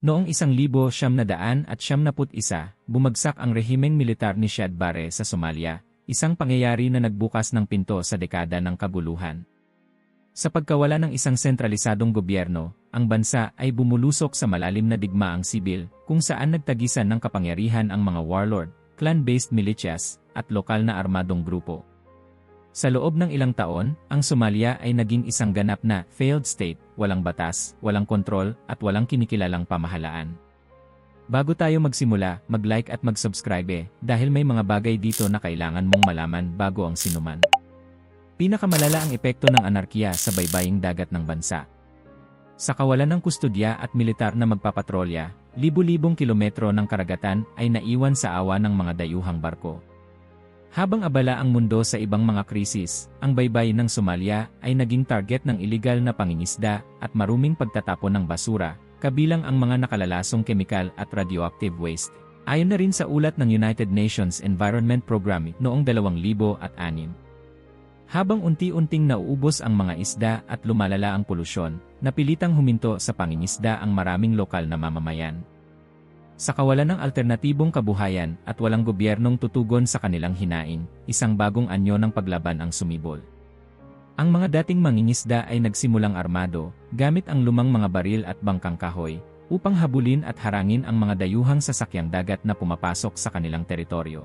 Noong isang libo siyam na daan at siyam naput isa, bumagsak ang rehimeng militar ni Siad Barre sa Somalia, isang pangyayari na nagbukas ng pinto sa dekada ng kabuluhan. Sa pagkawala ng isang sentralisadong gobyerno, ang bansa ay bumulusok sa malalim na digmaang sibil kung saan nagtagisan ng kapangyarihan ang mga warlord, clan-based militias, at lokal na armadong grupo. Sa loob ng ilang taon, ang Somalia ay naging isang ganap na failed state, walang batas, walang kontrol, at walang kinikilalang pamahalaan. Bago tayo magsimula, mag-like at mag-subscribe eh, dahil may mga bagay dito na kailangan mong malaman bago ang sinuman. Pinakamalala ang epekto ng anarkiya sa baybaying dagat ng bansa. Sa kawalan ng kustodya at militar na magpapatrolya, libu-libong kilometro ng karagatan ay naiwan sa awa ng mga dayuhang barko. Habang abala ang mundo sa ibang mga krisis, ang baybay ng Somalia ay naging target ng iligal na pangingisda at maruming pagtatapon ng basura, kabilang ang mga nakalalasong kemikal at radioactive waste. Ayon na rin sa ulat ng United Nations Environment Program noong 2006. Habang unti-unting nauubos ang mga isda at lumalala ang polusyon, napilitang huminto sa pangingisda ang maraming lokal na mamamayan. Sa kawalan ng alternatibong kabuhayan at walang gobyernong tutugon sa kanilang hinaing, isang bagong anyo ng paglaban ang sumibol. Ang mga dating mangingisda ay nagsimulang armado, gamit ang lumang mga baril at bangkang kahoy, upang habulin at harangin ang mga dayuhang sasakyang dagat na pumapasok sa kanilang teritoryo.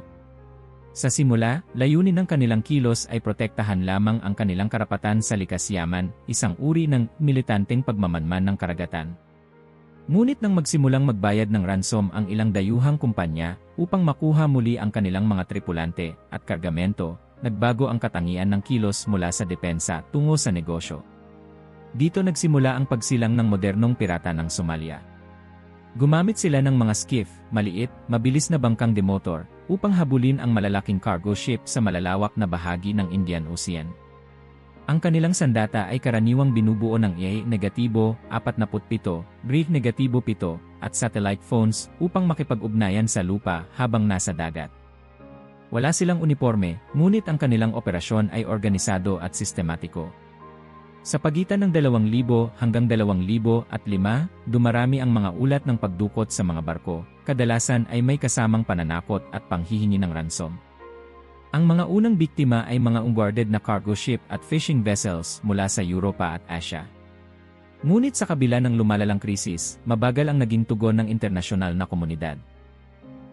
Sa simula, layunin ng kanilang kilos ay protektahan lamang ang kanilang karapatan sa likas yaman, isang uri ng militanteng pagmamanman ng karagatan. Ngunit nang magsimulang magbayad ng ransom ang ilang dayuhang kumpanya upang makuha muli ang kanilang mga tripulante at kargamento, nagbago ang katangian ng kilos mula sa depensa tungo sa negosyo. Dito nagsimula ang pagsilang ng modernong pirata ng Somalia. Gumamit sila ng mga skiff, maliit, mabilis na bangkang demotor, upang habulin ang malalaking cargo ship sa malalawak na bahagi ng Indian Ocean. Ang kanilang sandata ay karaniwang binubuo ng A negatibo 47, brief negatibo 7, at satellite phones upang makipag-ugnayan sa lupa habang nasa dagat. Wala silang uniforme, ngunit ang kanilang operasyon ay organisado at sistematiko. Sa pagitan ng 2,000 hanggang 2,005, dumarami ang mga ulat ng pagdukot sa mga barko, kadalasan ay may kasamang pananakot at panghihingi ng ransom. Ang mga unang biktima ay mga unguarded na cargo ship at fishing vessels mula sa Europa at Asia. Ngunit sa kabila ng lumalalang krisis, mabagal ang naging tugon ng internasyonal na komunidad.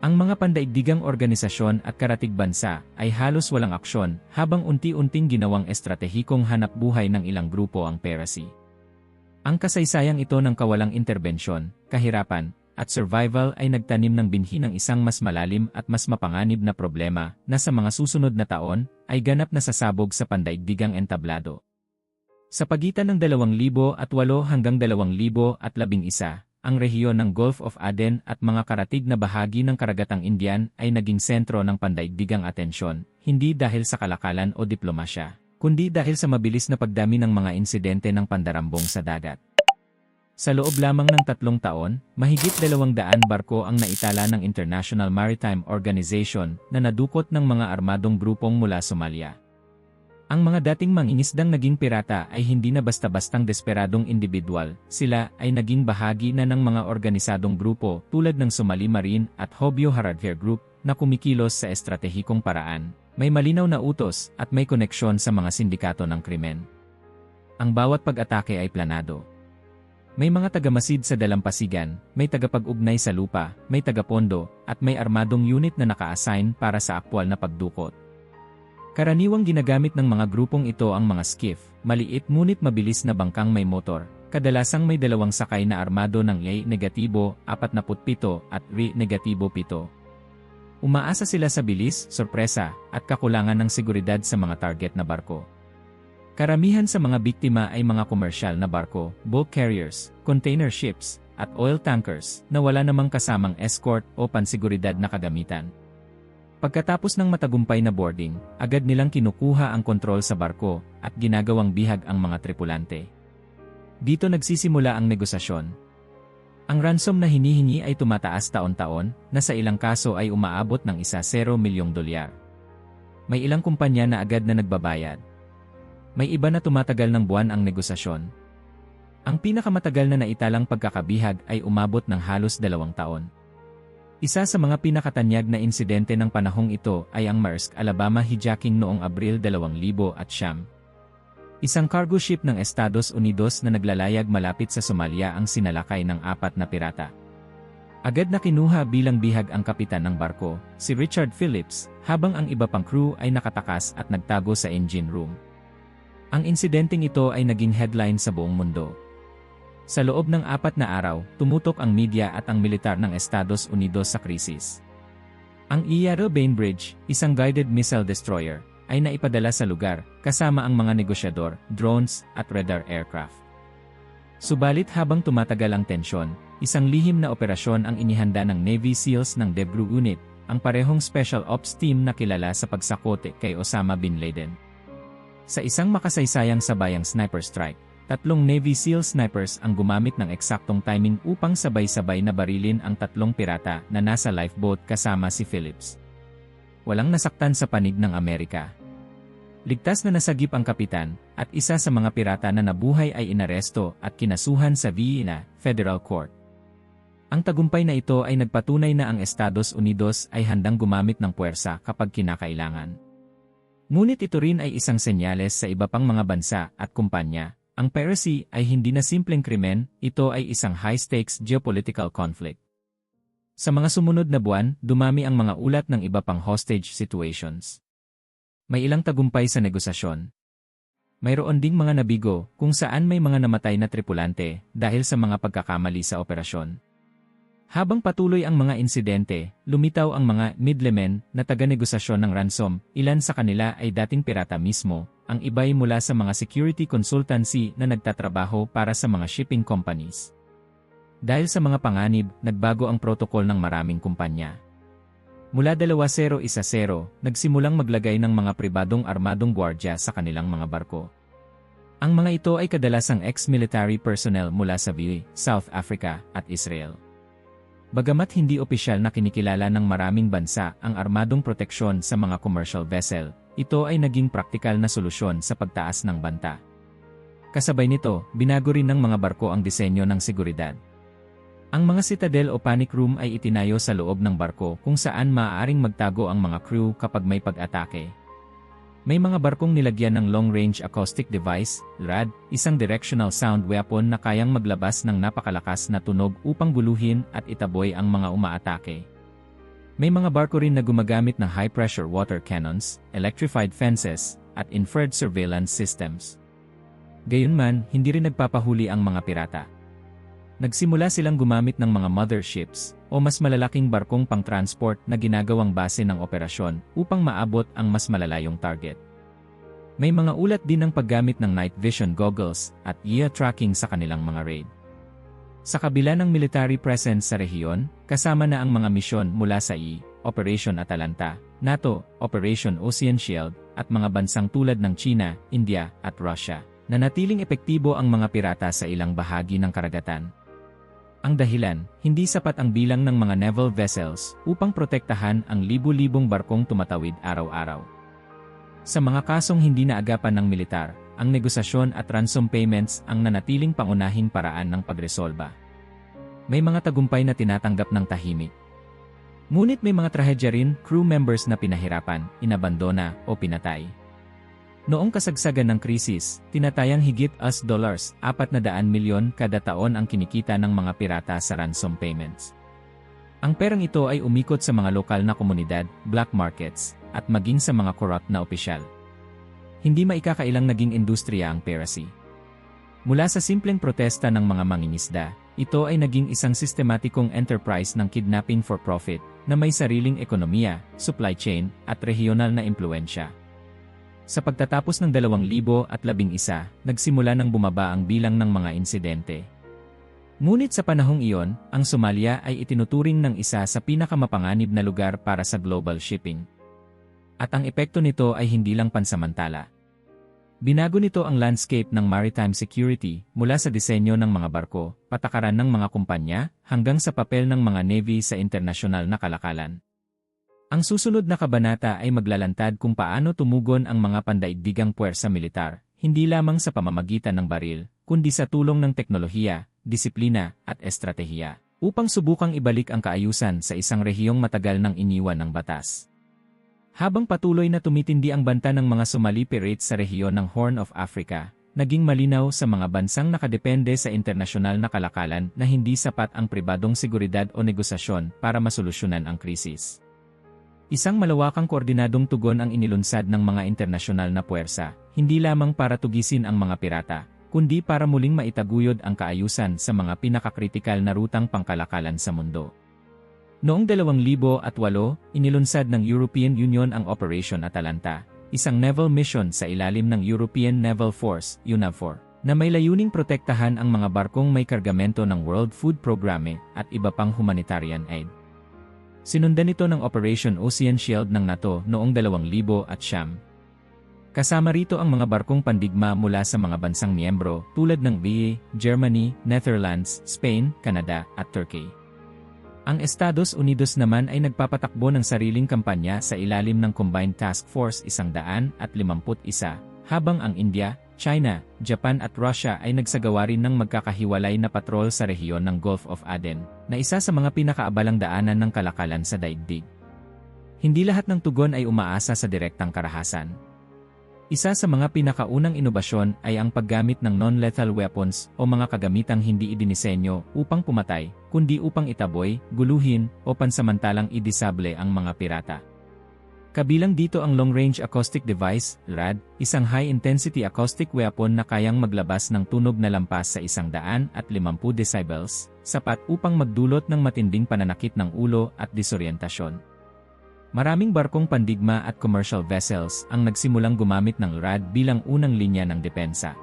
Ang mga pandaigdigang organisasyon at karatig bansa ay halos walang aksyon habang unti-unting ginawang estratehikong hanap buhay ng ilang grupo ang piracy. Ang kasaysayang ito ng kawalang interbensyon, kahirapan, at survival ay nagtanim ng binhi ng isang mas malalim at mas mapanganib na problema na sa mga susunod na taon ay ganap na sasabog sa pandaigdigang entablado. Sa pagitan ng 2008 hanggang 2011, ang rehiyon ng Gulf of Aden at mga karatig na bahagi ng karagatang Indian ay naging sentro ng pandaigdigang atensyon, hindi dahil sa kalakalan o diplomasya, kundi dahil sa mabilis na pagdami ng mga insidente ng pandarambong sa dagat. Sa loob lamang ng tatlong taon, mahigit dalawang daan barko ang naitala ng International Maritime Organization na nadukot ng mga armadong grupong mula Somalia. Ang mga dating mangingisdang naging pirata ay hindi na basta-bastang desperadong individual, sila ay naging bahagi na ng mga organisadong grupo tulad ng Somali Marine at Hobyo Hardware Group na kumikilos sa estratehikong paraan, may malinaw na utos at may koneksyon sa mga sindikato ng krimen. Ang bawat pag-atake ay planado. May mga tagamasid sa dalampasigan, may tagapag-ugnay sa lupa, may tagapondo, at may armadong unit na naka-assign para sa aktwal na pagdukot. Karaniwang ginagamit ng mga grupong ito ang mga skiff, maliit ngunit mabilis na bangkang may motor, kadalasang may dalawang sakay na armado ng A-negatibo 47 at R-negatibo 7. Umaasa sila sa bilis, sorpresa, at kakulangan ng seguridad sa mga target na barko. Karamihan sa mga biktima ay mga komersyal na barko, bulk carriers, container ships, at oil tankers na wala namang kasamang escort o pansiguridad na kagamitan. Pagkatapos ng matagumpay na boarding, agad nilang kinukuha ang kontrol sa barko at ginagawang bihag ang mga tripulante. Dito nagsisimula ang negosasyon. Ang ransom na hinihingi ay tumataas taon-taon na sa ilang kaso ay umaabot ng isa 0 milyong dolyar. May ilang kumpanya na agad na nagbabayad may iba na tumatagal ng buwan ang negosasyon. Ang pinakamatagal na naitalang pagkakabihag ay umabot ng halos dalawang taon. Isa sa mga pinakatanyag na insidente ng panahong ito ay ang Maersk Alabama hijacking noong Abril 2000 at siyam. Isang cargo ship ng Estados Unidos na naglalayag malapit sa Somalia ang sinalakay ng apat na pirata. Agad na kinuha bilang bihag ang kapitan ng barko, si Richard Phillips, habang ang iba pang crew ay nakatakas at nagtago sa engine room. Ang insidenteng ito ay naging headline sa buong mundo. Sa loob ng apat na araw, tumutok ang media at ang militar ng Estados Unidos sa krisis. Ang Iaro Bainbridge, isang guided missile destroyer, ay naipadala sa lugar, kasama ang mga negosyador, drones, at radar aircraft. Subalit habang tumatagal ang tensyon, isang lihim na operasyon ang inihanda ng Navy SEALs ng Debru Unit, ang parehong Special Ops Team na kilala sa pagsakote kay Osama Bin Laden. Sa isang makasaysayang sabayang sniper strike, tatlong Navy SEAL snipers ang gumamit ng eksaktong timing upang sabay-sabay na barilin ang tatlong pirata na nasa lifeboat kasama si Phillips. Walang nasaktan sa panig ng Amerika, Ligtas na nasagip ang kapitan, at isa sa mga pirata na nabuhay ay inaresto at kinasuhan sa Vienna Federal Court. Ang tagumpay na ito ay nagpatunay na ang Estados Unidos ay handang gumamit ng puwersa kapag kinakailangan. Ngunit ito rin ay isang senyales sa iba pang mga bansa at kumpanya. Ang piracy ay hindi na simpleng krimen, ito ay isang high-stakes geopolitical conflict. Sa mga sumunod na buwan, dumami ang mga ulat ng iba pang hostage situations. May ilang tagumpay sa negosasyon. Mayroon ding mga nabigo kung saan may mga namatay na tripulante dahil sa mga pagkakamali sa operasyon. Habang patuloy ang mga insidente, lumitaw ang mga middlemen na taga-negosasyon ng ransom, ilan sa kanila ay dating pirata mismo, ang iba'y mula sa mga security consultancy na nagtatrabaho para sa mga shipping companies. Dahil sa mga panganib, nagbago ang protokol ng maraming kumpanya. Mula 2010, nagsimulang maglagay ng mga pribadong armadong gwardya sa kanilang mga barko. Ang mga ito ay kadalasang ex-military personnel mula sa VI, South Africa, at Israel. Bagamat hindi opisyal na kinikilala ng maraming bansa ang armadong proteksyon sa mga commercial vessel, ito ay naging praktikal na solusyon sa pagtaas ng banta. Kasabay nito, binago rin ng mga barko ang disenyo ng seguridad. Ang mga citadel o panic room ay itinayo sa loob ng barko kung saan maaaring magtago ang mga crew kapag may pag-atake. May mga barkong nilagyan ng long-range acoustic device, LRAD, isang directional sound weapon na kayang maglabas ng napakalakas na tunog upang guluhin at itaboy ang mga umaatake. May mga barko rin na gumagamit ng high-pressure water cannons, electrified fences, at inferred surveillance systems. Gayunman, hindi rin nagpapahuli ang mga pirata. Nagsimula silang gumamit ng mga motherships o mas malalaking barkong pang-transport na ginagawang base ng operasyon upang maabot ang mas malalayong target. May mga ulat din ng paggamit ng night vision goggles at EA tracking sa kanilang mga raid. Sa kabila ng military presence sa rehiyon, kasama na ang mga misyon mula sa E, Operation Atalanta, NATO, Operation Ocean Shield, at mga bansang tulad ng China, India, at Russia, na natiling epektibo ang mga pirata sa ilang bahagi ng karagatan. Ang dahilan, hindi sapat ang bilang ng mga naval vessels upang protektahan ang libu-libong barkong tumatawid araw-araw. Sa mga kasong hindi naagapan ng militar, ang negosasyon at ransom payments ang nanatiling pangunahing paraan ng pagresolba. May mga tagumpay na tinatanggap ng tahimik. Ngunit may mga trahedya rin, crew members na pinahirapan, inabandona o pinatay. Noong kasagsagan ng krisis, tinatayang higit as dollars 400 milyon kada taon ang kinikita ng mga pirata sa ransom payments. Ang perang ito ay umikot sa mga lokal na komunidad, black markets, at maging sa mga corrupt na opisyal. Hindi maikakailang naging industriya ang piracy. Mula sa simpleng protesta ng mga mangingisda, ito ay naging isang sistematikong enterprise ng kidnapping for profit na may sariling ekonomiya, supply chain, at regional na impluensya. Sa pagtatapos ng 2011, nagsimula nang bumaba ang bilang ng mga insidente. Ngunit sa panahong iyon, ang Somalia ay itinuturing ng isa sa pinakamapanganib na lugar para sa global shipping. At ang epekto nito ay hindi lang pansamantala. Binago nito ang landscape ng maritime security mula sa disenyo ng mga barko, patakaran ng mga kumpanya, hanggang sa papel ng mga navy sa internasyonal na kalakalan. Ang susunod na kabanata ay maglalantad kung paano tumugon ang mga pandaigdigang puwersa militar, hindi lamang sa pamamagitan ng baril, kundi sa tulong ng teknolohiya, disiplina, at estratehiya, upang subukang ibalik ang kaayusan sa isang rehiyong matagal nang iniwan ng batas. Habang patuloy na tumitindi ang banta ng mga Somali pirates sa rehiyon ng Horn of Africa, naging malinaw sa mga bansang nakadepende sa internasyonal na kalakalan na hindi sapat ang pribadong seguridad o negosasyon para masolusyonan ang krisis. Isang malawakang koordinadong tugon ang inilunsad ng mga internasyonal na puwersa, hindi lamang para tugisin ang mga pirata, kundi para muling maitaguyod ang kaayusan sa mga pinakakritikal na rutang pangkalakalan sa mundo. Noong 2008, inilunsad ng European Union ang Operation Atalanta, isang naval mission sa ilalim ng European Naval Force, UNAVFOR, na may layuning protektahan ang mga barkong may kargamento ng World Food Programme at iba pang humanitarian aid. Sinundan ito ng Operation Ocean Shield ng NATO noong 2000 at siyam. Kasama rito ang mga barkong pandigma mula sa mga bansang miyembro tulad ng VA, Germany, Netherlands, Spain, Canada at Turkey. Ang Estados Unidos naman ay nagpapatakbo ng sariling kampanya sa ilalim ng Combined Task Force 151, habang ang India, China, Japan at Russia ay nagsagawa rin ng magkakahiwalay na patrol sa rehiyon ng Gulf of Aden, na isa sa mga pinakaabalang daanan ng kalakalan sa daigdig. Hindi lahat ng tugon ay umaasa sa direktang karahasan. Isa sa mga pinakaunang inobasyon ay ang paggamit ng non-lethal weapons o mga kagamitang hindi idinisenyo upang pumatay, kundi upang itaboy, guluhin, o pansamantalang idisable ang mga pirata. Kabilang dito ang Long Range Acoustic Device, LRAD, isang high-intensity acoustic weapon na kayang maglabas ng tunog na lampas sa 150 decibels, sapat upang magdulot ng matinding pananakit ng ulo at disorientasyon. Maraming barkong pandigma at commercial vessels ang nagsimulang gumamit ng LRAD bilang unang linya ng depensa.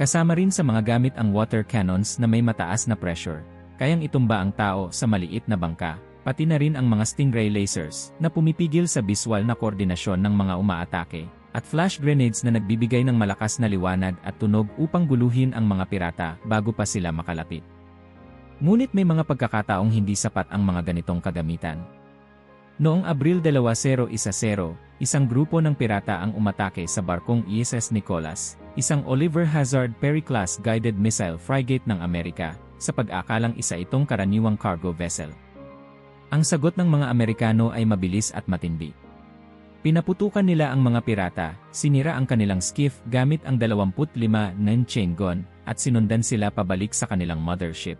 Kasama rin sa mga gamit ang water cannons na may mataas na pressure, kayang itumba ang tao sa maliit na bangka, pati na rin ang mga stingray lasers na pumipigil sa biswal na koordinasyon ng mga umaatake, at flash grenades na nagbibigay ng malakas na liwanag at tunog upang guluhin ang mga pirata bago pa sila makalapit. Ngunit may mga pagkakataong hindi sapat ang mga ganitong kagamitan. Noong Abril 2010, isang grupo ng pirata ang umatake sa barkong ISS Nicholas, isang Oliver Hazard Perry-class guided missile frigate ng Amerika, sa pag-akalang isa itong karaniwang cargo vessel. Ang sagot ng mga Amerikano ay mabilis at matindi. Pinaputukan nila ang mga pirata, sinira ang kanilang skiff gamit ang 25 ng chain gun, at sinundan sila pabalik sa kanilang mothership.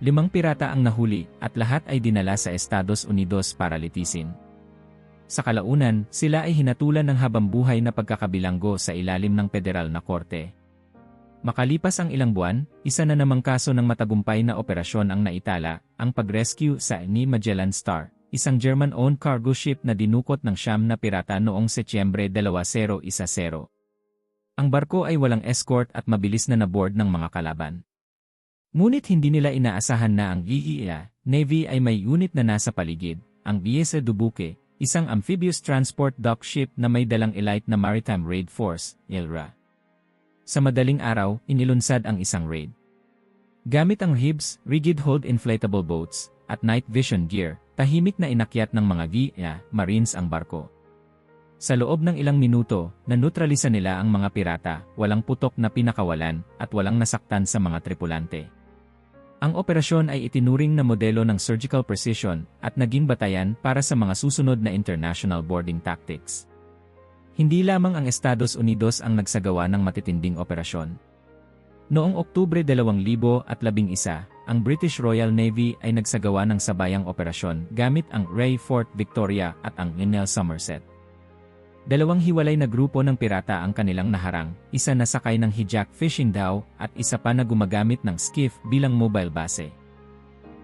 Limang pirata ang nahuli at lahat ay dinala sa Estados Unidos para litisin. Sa kalaunan, sila ay hinatulan ng habambuhay na pagkakabilanggo sa ilalim ng federal na korte. Makalipas ang ilang buwan, isa na namang kaso ng matagumpay na operasyon ang naitala, ang pag-rescue sa ni Magellan Star, isang German-owned cargo ship na dinukot ng siyam na pirata noong Setyembre 2010. Ang barko ay walang escort at mabilis na naboard ng mga kalaban. Ngunit hindi nila inaasahan na ang EEA Navy ay may unit na nasa paligid, ang Biesa Dubuque, isang amphibious transport dock ship na may dalang elite na Maritime Raid Force, ILRA. Sa madaling araw, inilunsad ang isang raid. Gamit ang HIBS, Rigid Hold Inflatable Boats, at Night Vision Gear, tahimik na inakyat ng mga VIA, Marines ang barko. Sa loob ng ilang minuto, nanutralisa nila ang mga pirata, walang putok na pinakawalan, at walang nasaktan sa mga tripulante. Ang operasyon ay itinuring na modelo ng surgical precision at naging batayan para sa mga susunod na international boarding tactics. Hindi lamang ang Estados Unidos ang nagsagawa ng matitinding operasyon. Noong Oktubre 2011, ang British Royal Navy ay nagsagawa ng sabayang operasyon gamit ang Ray Fort Victoria at ang Enel Somerset. Dalawang hiwalay na grupo ng pirata ang kanilang naharang, isa na sakay ng hijack fishing dhow at isa pa na gumagamit ng skiff bilang mobile base.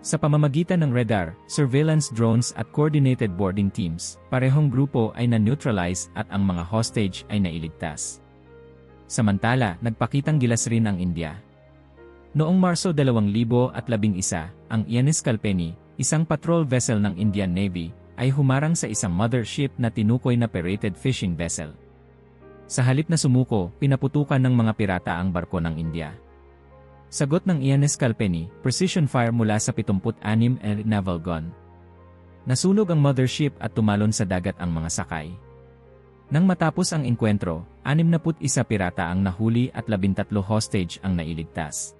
Sa pamamagitan ng radar, surveillance drones at coordinated boarding teams, parehong grupo ay na-neutralize at ang mga hostage ay nailigtas. Samantala, nagpakitang gilas rin ang India. Noong Marso 2011, ang Ioannis Kalpeni, isang patrol vessel ng Indian Navy, ay humarang sa isang mothership na tinukoy na pirated fishing vessel. Sa halip na sumuko, pinaputukan ng mga pirata ang barko ng India. Sagot ng Ian Scalpeni, precision fire mula sa 76 Air naval gun. Nasunog ang mothership at tumalon sa dagat ang mga sakay. Nang matapos ang enkwentro, 61 pirata ang nahuli at 13 hostage ang nailigtas.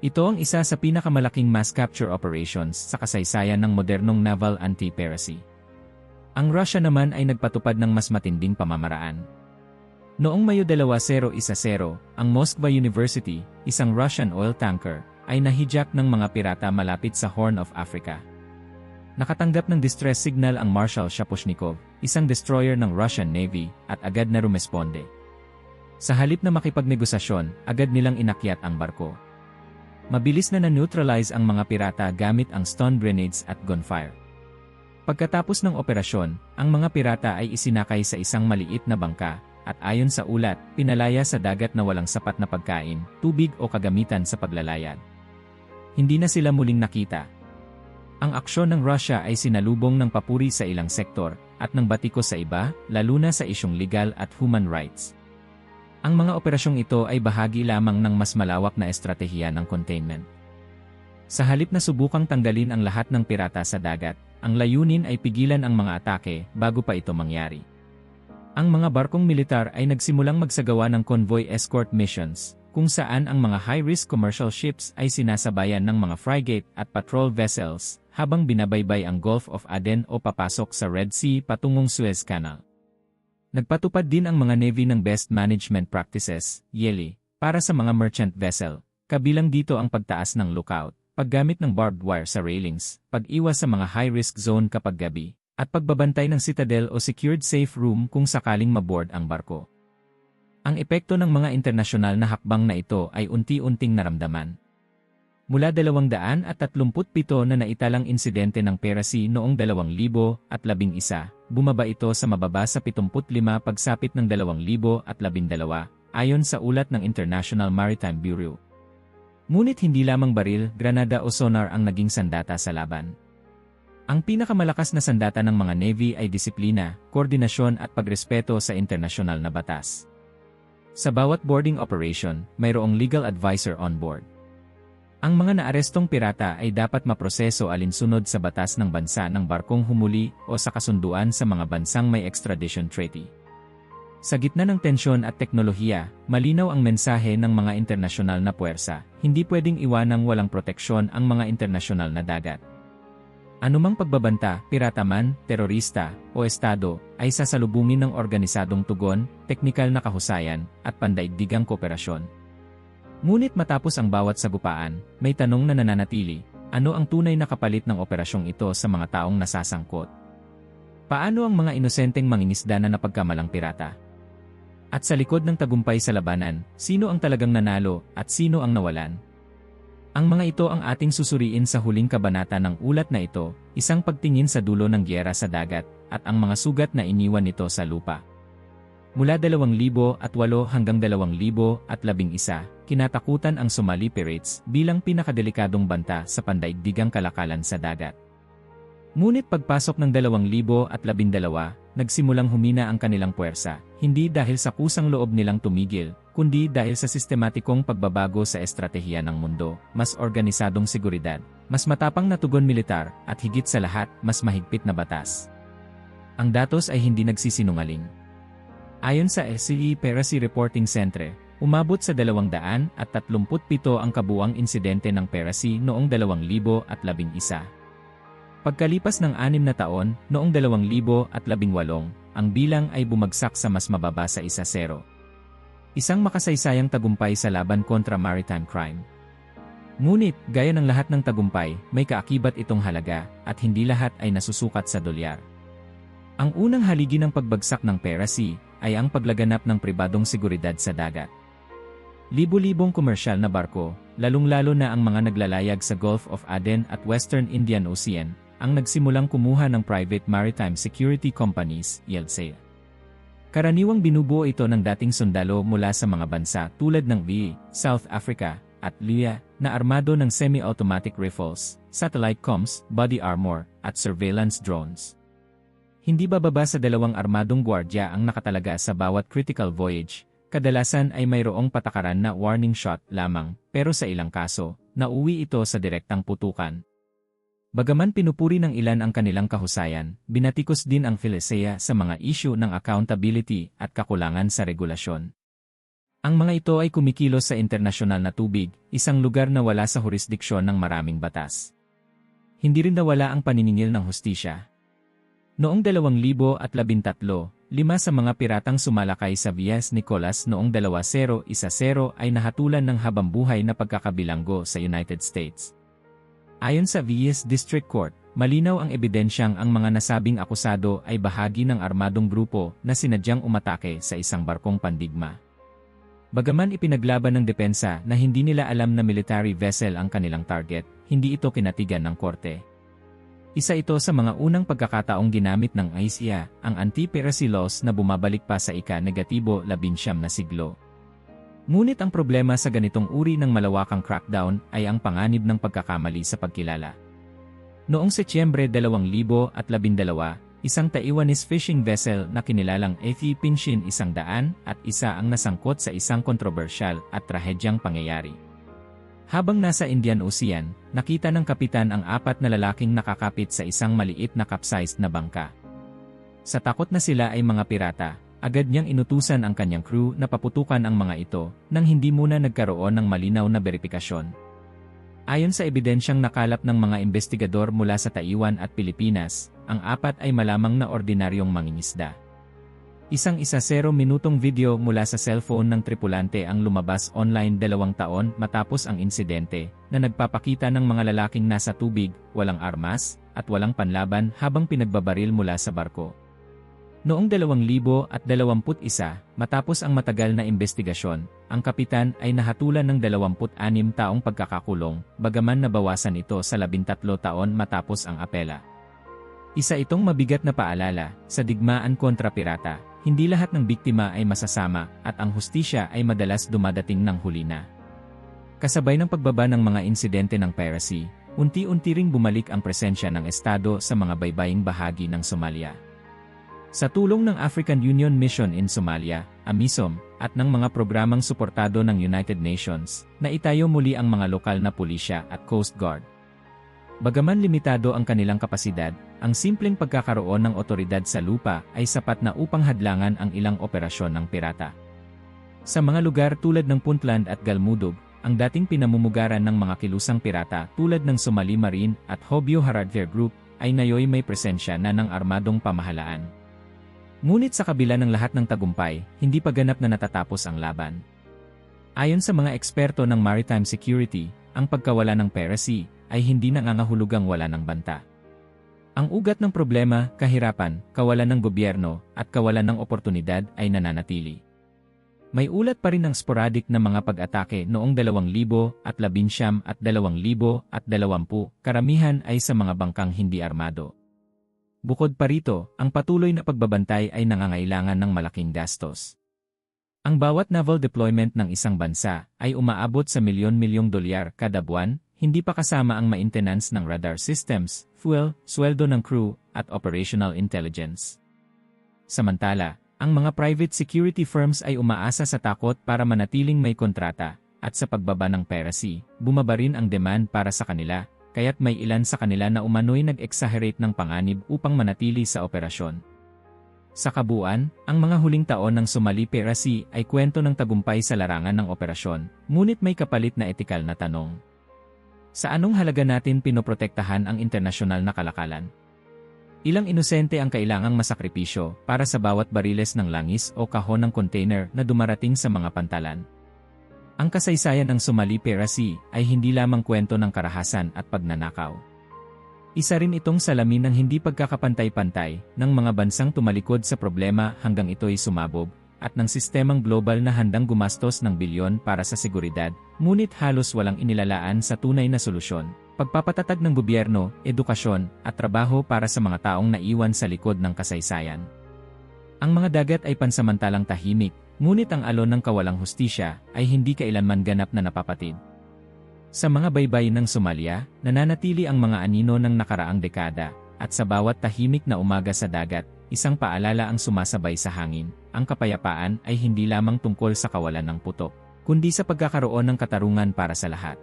Ito ang isa sa pinakamalaking mass capture operations sa kasaysayan ng modernong naval anti-piracy. Ang Russia naman ay nagpatupad ng mas matinding pamamaraan. Noong Mayo 2010, ang Moskva University, isang Russian oil tanker, ay nahijack ng mga pirata malapit sa Horn of Africa. Nakatanggap ng distress signal ang Marshal Shaposhnikov, isang destroyer ng Russian Navy, at agad na rumesponde. Sa halip na makipagnegosasyon, agad nilang inakyat ang barko. Mabilis na na-neutralize ang mga pirata gamit ang stun grenades at gunfire. Pagkatapos ng operasyon, ang mga pirata ay isinakay sa isang maliit na bangka, at ayon sa ulat, pinalaya sa dagat na walang sapat na pagkain, tubig o kagamitan sa paglalayag. Hindi na sila muling nakita, ang aksyon ng Russia ay sinalubong ng papuri sa ilang sektor at ng batiko sa iba, lalo na sa isyong legal at human rights. Ang mga operasyong ito ay bahagi lamang ng mas malawak na estratehiya ng containment. Sa halip na subukang tanggalin ang lahat ng pirata sa dagat, ang layunin ay pigilan ang mga atake bago pa ito mangyari. Ang mga barkong militar ay nagsimulang magsagawa ng convoy escort missions, kung saan ang mga high-risk commercial ships ay sinasabayan ng mga frigate at patrol vessels habang binabaybay ang Gulf of Aden o papasok sa Red Sea patungong Suez Canal. Nagpatupad din ang mga Navy ng Best Management Practices, YELI, para sa mga merchant vessel, kabilang dito ang pagtaas ng lookout, paggamit ng barbed wire sa railings, pag-iwas sa mga high-risk zone kapag gabi, at pagbabantay ng citadel o secured safe room kung sakaling maboard ang barko. Ang epekto ng mga internasyonal na hakbang na ito ay unti-unting naramdaman. Mula 237 na naitalang insidente ng piracy noong 2011, bumaba ito sa mababa sa 75 pagsapit ng 2012 ayon sa ulat ng International Maritime Bureau. Ngunit hindi lamang baril, granada o sonar ang naging sandata sa laban. Ang pinakamalakas na sandata ng mga Navy ay disiplina, koordinasyon at pagrespeto sa internasyonal na batas. Sa bawat boarding operation, mayroong legal advisor on board. Ang mga naarestong pirata ay dapat maproseso alinsunod sa batas ng bansa ng barkong humuli o sa kasunduan sa mga bansang may extradition treaty. Sa gitna ng tensyon at teknolohiya, malinaw ang mensahe ng mga internasyonal na puwersa, hindi pwedeng iwanang walang proteksyon ang mga internasyonal na dagat. Anumang pagbabanta, pirata man, terorista, o estado, ay sasalubungin ng organisadong tugon, teknikal na kahusayan, at pandaigdigang kooperasyon. Ngunit matapos ang bawat sagupaan, may tanong na nananatili, ano ang tunay na kapalit ng operasyong ito sa mga taong nasasangkot? Paano ang mga inosenteng mangingisda na napagkamalang pirata? At sa likod ng tagumpay sa labanan, sino ang talagang nanalo at sino ang nawalan? Ang mga ito ang ating susuriin sa huling kabanata ng ulat na ito, isang pagtingin sa dulo ng gyera sa dagat, at ang mga sugat na iniwan nito sa lupa. Mula 2008 hanggang 2011, kinatakutan ang Somali Pirates bilang pinakadelikadong banta sa pandaigdigang kalakalan sa dagat. Ngunit pagpasok ng 2012, nagsimulang humina ang kanilang puwersa, hindi dahil sa kusang loob nilang tumigil, kundi dahil sa sistematikong pagbabago sa estratehiya ng mundo, mas organisadong seguridad, mas matapang na tugon militar, at higit sa lahat, mas mahigpit na batas. Ang datos ay hindi nagsisinungaling. Ayon sa SCE Piracy Reporting Center, umabot sa 237 ang kabuang insidente ng piracy noong 2011. Pagkalipas ng anim na taon, noong 2018, ang bilang ay bumagsak sa mas mababa sa isa zero. Isang makasaysayang tagumpay sa laban kontra maritime crime. Ngunit, gaya ng lahat ng tagumpay, may kaakibat itong halaga, at hindi lahat ay nasusukat sa dolyar. Ang unang haligi ng pagbagsak ng piracy ay ang paglaganap ng pribadong seguridad sa dagat. Libo-libong komersyal na barko, lalong-lalo na ang mga naglalayag sa Gulf of Aden at Western Indian Ocean, ang nagsimulang kumuha ng private maritime security companies, YELTSE. Karaniwang binubuo ito ng dating sundalo mula sa mga bansa tulad ng VE, South Africa, at LIA, na armado ng semi-automatic rifles, satellite comms, body armor, at surveillance drones. Hindi bababa sa dalawang armadong gwardya ang nakatalaga sa bawat critical voyage, kadalasan ay mayroong patakaran na warning shot lamang, pero sa ilang kaso, nauwi ito sa direktang putukan. Bagaman pinupuri ng ilan ang kanilang kahusayan, binatikos din ang Philisea sa mga isyu ng accountability at kakulangan sa regulasyon. Ang mga ito ay kumikilos sa internasyonal na tubig, isang lugar na wala sa jurisdiksyon ng maraming batas. Hindi rin nawala ang paniningil ng hustisya. Noong 2013, lima sa mga piratang sumalakay sa Vias Nicolas noong 2010 ay nahatulan ng habambuhay na pagkakabilanggo sa United States. Ayon sa Vias District Court, malinaw ang ebidensyang ang mga nasabing akusado ay bahagi ng armadong grupo na sinadyang umatake sa isang barkong pandigma. Bagaman ipinaglaban ng depensa na hindi nila alam na military vessel ang kanilang target, hindi ito kinatigan ng korte. Isa ito sa mga unang pagkakataong ginamit ng ICIA, ang anti-piracy laws na bumabalik pa sa ika-negatibo labinsyam na siglo. Ngunit ang problema sa ganitong uri ng malawakang crackdown ay ang panganib ng pagkakamali sa pagkilala. Noong Setyembre 2012, isang Taiwanese fishing vessel na kinilalang Athi Pinshin isang daan at isa ang nasangkot sa isang kontrobersyal at trahedyang pangyayari. Habang nasa Indian Ocean, nakita ng kapitan ang apat na lalaking nakakapit sa isang maliit na capsized na bangka. Sa takot na sila ay mga pirata, agad niyang inutusan ang kanyang crew na paputukan ang mga ito nang hindi muna nagkaroon ng malinaw na beripikasyon. Ayon sa ebidensyang nakalap ng mga investigador mula sa Taiwan at Pilipinas, ang apat ay malamang na ordinaryong mangingisda. Isang isa zero minutong video mula sa cellphone ng tripulante ang lumabas online dalawang taon matapos ang insidente na nagpapakita ng mga lalaking nasa tubig, walang armas, at walang panlaban habang pinagbabaril mula sa barko. Noong 2021, matapos ang matagal na investigasyon, ang kapitan ay nahatulan ng 26 taong pagkakakulong, bagaman nabawasan ito sa 13 taon matapos ang apela. Isa itong mabigat na paalala, sa digmaan kontra pirata, hindi lahat ng biktima ay masasama at ang hustisya ay madalas dumadating ng huli na. Kasabay ng pagbaba ng mga insidente ng piracy, unti-unti ring bumalik ang presensya ng Estado sa mga baybaying bahagi ng Somalia. Sa tulong ng African Union Mission in Somalia, AMISOM, at ng mga programang suportado ng United Nations, naitayo muli ang mga lokal na pulisya at Coast Guard. Bagaman limitado ang kanilang kapasidad, ang simpleng pagkakaroon ng otoridad sa lupa ay sapat na upang hadlangan ang ilang operasyon ng pirata. Sa mga lugar tulad ng Puntland at Galmudug, ang dating pinamumugaran ng mga kilusang pirata tulad ng Somali Marine at Hobyo Hardware Group ay nayoy may presensya na ng armadong pamahalaan. Ngunit sa kabila ng lahat ng tagumpay, hindi pa ganap na natatapos ang laban. Ayon sa mga eksperto ng maritime security, ang pagkawala ng piracy ay hindi nangangahulugang wala ng banta. Ang ugat ng problema, kahirapan, kawalan ng gobyerno, at kawalan ng oportunidad ay nananatili. May ulat pa rin ng sporadic na mga pag-atake noong 2000 at 19 at 2020, karamihan ay sa mga bangkang hindi armado. Bukod pa rito, ang patuloy na pagbabantay ay nangangailangan ng malaking gastos. Ang bawat naval deployment ng isang bansa ay umaabot sa milyon-milyong dolyar kada buwan, hindi pa kasama ang maintenance ng radar systems, fuel, sweldo ng crew, at operational intelligence. Samantala, ang mga private security firms ay umaasa sa takot para manatiling may kontrata, at sa pagbaba ng piracy, bumaba rin ang demand para sa kanila, kaya't may ilan sa kanila na umano'y nag-exaggerate ng panganib upang manatili sa operasyon. Sa kabuuan, ang mga huling taon ng Somali Piracy ay kwento ng tagumpay sa larangan ng operasyon, ngunit may kapalit na etikal na tanong. Sa anong halaga natin pinoprotektahan ang internasyonal na kalakalan? Ilang inosente ang kailangang masakripisyo para sa bawat bariles ng langis o kahon ng container na dumarating sa mga pantalan. Ang kasaysayan ng Somali Piracy ay hindi lamang kwento ng karahasan at pagnanakaw. Isa rin itong salamin ng hindi pagkakapantay-pantay ng mga bansang tumalikod sa problema hanggang ito'y sumabog, at ng sistemang global na handang gumastos ng bilyon para sa seguridad, ngunit halos walang inilalaan sa tunay na solusyon. Pagpapatatag ng gobyerno, edukasyon, at trabaho para sa mga taong naiwan sa likod ng kasaysayan. Ang mga dagat ay pansamantalang tahimik, Ngunit ang alon ng kawalang hustisya ay hindi kailanman ganap na napapatid. Sa mga baybay ng Somalia, nananatili ang mga anino ng nakaraang dekada, at sa bawat tahimik na umaga sa dagat, isang paalala ang sumasabay sa hangin, ang kapayapaan ay hindi lamang tungkol sa kawalan ng putok, kundi sa pagkakaroon ng katarungan para sa lahat.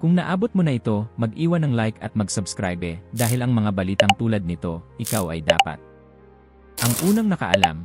Kung naabot mo na ito, mag-iwan ng like at mag-subscribe eh, dahil ang mga balitang tulad nito, ikaw ay dapat. Ang unang nakaalam,